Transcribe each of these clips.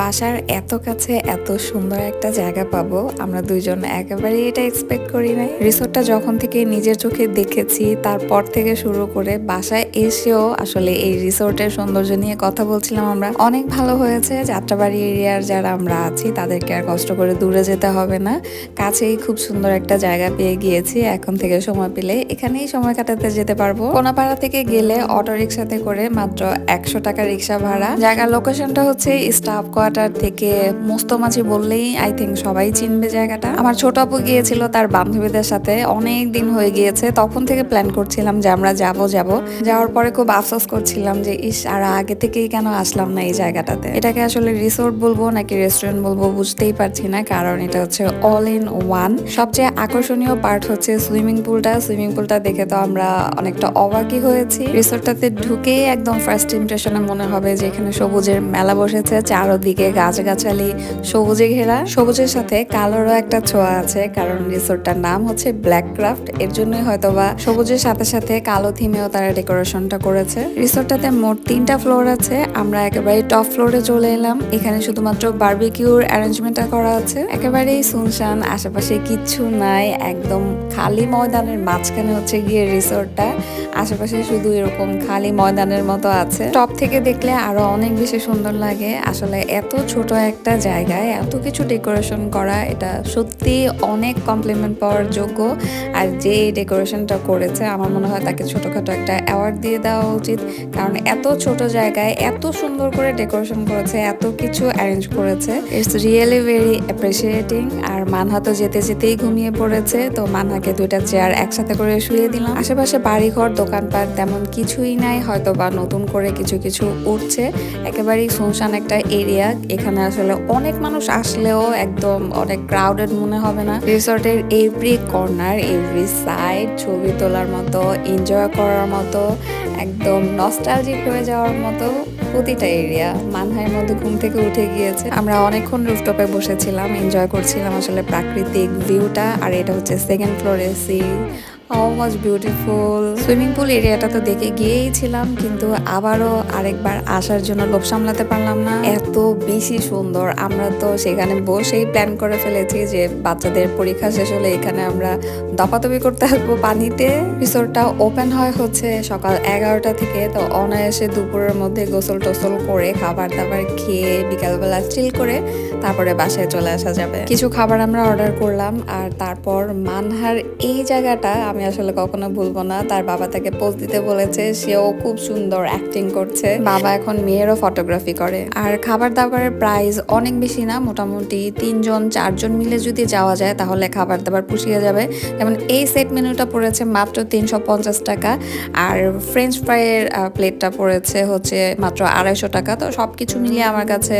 বাসার এত কাছে এত সুন্দর একটা জায়গা পাবো, আমরা দুইজন একেবারে এটা এক্সপেক্ট করি নাই। রিসোর্টটা যখন থেকে নিজের চোখে দেখেছি, তারপর থেকে শুরু করে বাসায় এসেও আসলে এই রিসোর্টের সৌন্দর্য নিয়ে কথা বলছিলাম আমরা। অনেক ভালো হয়েছে, যাত্রাবাড়ি এরিয়ার যারা আমরা আছি, তাদেরকে আর কষ্ট করে দূরে যেতে হবে না। কাছেই খুব সুন্দর একটা জায়গা পেয়ে গিয়েছি, এখন থেকে সময় পেলে এখানেই সময় কাটাতে যেতে পারব। কোনাপাড়া থেকে গেলে অটো রিক্সাতে করে মাত্র একশো টাকা রিক্সা ভাড়া। জায়গার লোকেশনটা হচ্ছে স্টাফ কোয়ার্টার থেকে মোস্তমাঝি বললেই আই থিঙ্ক সবাই চিনবে জায়গাটা। আমার ছোট আপু গিয়েছিল তার বান্ধবীদের সাথে, অনেক দিন হয়ে গিয়েছে। তখন থেকে প্ল্যান করছিলাম যে আমরা যাব যাব। যাওয়ার পরে খুব আফসোস করছিলাম যে, ইস, আর আগে থেকেই কেন আসলাম না এই জায়গাটাতে? এটাকে আসলে রিসোর্ট বলব নাকি রেস্টুরেন্ট বলব বুঝতেই পারছি না, কারণ এটা হচ্ছে অল ইন ওয়ান সবচেয়ে আকর্ষণীয় পার্ট হচ্ছে সুইমিং পুলটা সুইমিং পুলটা দেখে তো আমরা অনেকটা অবাকই হয়েছি। রিসোর্টটাতে ঢুকেই একদম ফার্স্ট ইমপ্রেশনে মনে হবে যে এখানে সবুজের মেলা বসেছে, চারোদিকে গাছগাছালি, সবুজে ঘেরা। সবুজের সাথে কালোরও একটা ছোঁয়া আছে, কারণ রিসোর্টটার নাম হচ্ছে ব্ল্যাক ক্রাফট এর জন্যই হয়তোবা সবুজের সাথে সাথে কালো থিমেও তারা ডেকোরেশনটা করেছে। রিসোর্টটাতে মোট তিনটা ফ্লোর আছে, আমরা একেবারে টপ ফ্লোরে চলে এলাম। এখানে শুধুমাত্র বারবিকিউর অ্যারেঞ্জমেন্টটা করা আছে। একেবারেই সুনসান আশেপাশে কিচ্ছু নাই, একদম খালি ময়দানের মাঝখানে হচ্ছে গিয়ে রিসোর্টটা। আশেপাশে শুধু এরকম খালি ময়দানের মতো আছে। টপ থেকে দেখলে আরও অনেক বেশি সুন্দর লাগে। আসলে এত ছোট একটা জায়গায় এত কিছু ডেকোরেশন করা, এটা সত্যি অনেক কমপ্লিমেন্ট পাওয়ার যোগ্য। আর যে ডেকোরেশনটা করেছে, আমার মনে হয় তাকে ছোটখাটো একটা অ্যাওয়ার্ড দিয়ে দেওয়া উচিত। কারণ এত ছোট জায়গায় এত সুন্দর করে ডেকোরেশন করেছে, এত কিছু অ্যারেঞ্জ করেছে। ইটস রিয়েলি ভেরি অ্যাপ্রিসিয়েটিং আর মানহা তো যেতে যেতেই ঘুমিয়ে পড়েছে, তো মানহাকে দুইটা চেয়ার একসাথে করে শুয়ে দিলাম। আশেপাশে বাড়িঘর, দোকানপাট তেমন কিছুই নাই হয়তো বা নতুন করে কিছু কিছু উঠছে। একেবারেই শুনশান একটা এরিয়া এখানে আসলে অনেক মানুষ আসলেও একদম অনেক ক্রাউডেড মনে হবে না। রিসোর্টের এভরি কর্নার এভরি সাইড ছবি তোলার মতো এনজয় করার মতো, একদম নস্টালজিক হয়ে যাওয়ার মতো প্রতিটা এরিয়া মানহাইয়ের মধ্যে ঘুম থেকে উঠে গিয়েছে। আমরা অনেকক্ষণ রুফটপে বসেছিলাম এনজয় করছিলাম আসলে প্রাকৃতিক ভিউটা আর এটা হচ্ছে সেকেন্ড ফ্লোরে see how much beautiful swimming pool এরিয়াটা তো দেখে গিয়েই ছিলাম, কিন্তু আবারও আরেকবার আসার জন্য লোভ সামলাতে পারলাম না। এত বেশি সুন্দর। আমরা তো সেখানে বসেই প্ল্যান করে ফেলেছি যে বাচ্চাদের পরীক্ষা শেষ হলে এখানে আমরা দপাদপি করতে আসব পানিতে। রিসোর্টটা ওপেন হয় হচ্ছে সকাল এগারোটা থেকে, তো অনায়াসে দুপুরের মধ্যে গোসল টোসল করে খাবার দাবার খেয়ে বিকালবেলা চিল করে তারপরে বাসায় চলে আসা যাবে। কিছু খাবার আমরা অর্ডার করলাম, আর তারপর মানহার এই জায়গাটা আমি আসলে কখনো ভুলবো না। তার বাবা তাকে পোজ দিতে বলেছে। সেও খুব সুন্দর অ্যাক্টিং করছে। বাবা এখন মেয়েরও ফটোগ্রাফি করে। আর খাবার দাবারের প্রাইস অনেক বেশি না? মোটামুটি তিনজন, চারজন মিলে যদি যাওয়া যায়, তাহলে খাবার দাবার পুষিয়ে যাবে। যেমন এই সেট মেনুটা পড়েছে মাত্র তিনশো পঞ্চাশ টাকা। আর ফ্রেঞ্চ ফ্রাইয়ের প্লেটটা পড়েছে হচ্ছে মাত্র আড়াইশো টাকা। তো সব কিছু মিলিয়ে আমার কাছে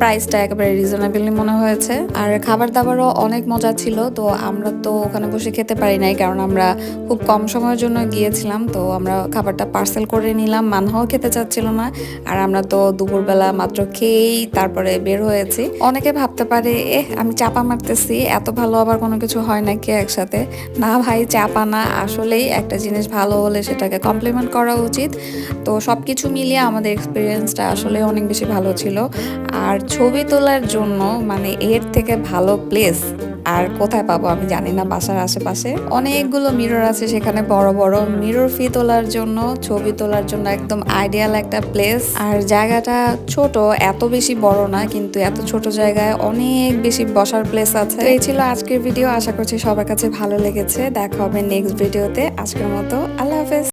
প্রাইসটা একেবারে রিজনেবলি মনে হয়েছে। আর খাবার দাবারও অনেক মজা ছিল। তো আমরা তো ওখানে বসে খেতে পারি নাই, কারণ আমরা খুব কম সময়ের জন্য গিয়েছিলাম, তো আমরা খাবারটা পার্সেল করে নিলাম। মানহাও খেতে চাচ্ছিল না, আর আমরা তো দুপুরবেলা মাত্র খেয়েই তারপরে বের হয়েছি। অনেকে ভাবতে পারে এ আমি চাপা মারতেছি, এত ভালো আবার কোনো কিছু হয় নাকি একসাথে? না ভাই, চাপা না, আসলেই একটা জিনিস ভালো হলে সেটাকে কমপ্লিমেন্ট করা উচিত। তো সব কিছু মিলিয়ে আমাদের এক্সপিরিয়েন্সটা আসলে অনেক বেশি ভালো ছিল। আর ছবি তোলার জন্য মানে এর থেকে ভালো প্লেস আর কোথায় পাবো আমি জানি না, বাসার আশেপাশে। অনেকগুলো মিরর আছে সেখানে বড় বড় মিরর ফি তোলার জন্য, ছবি তোলার জন্য একদম আইডিয়াল একটা প্লেস আর জায়গাটা ছোট, এত বেশি বড় না, কিন্তু এত ছোট জায়গায় অনেক বেশি বসার প্লেস আছে। এই ছিল আজকের ভিডিও আশা করছি সবার কাছে ভালো লেগেছে। দেখা হবে নেক্সট ভিডিওতে আজকের মতো আল্লাহ হাফেজ।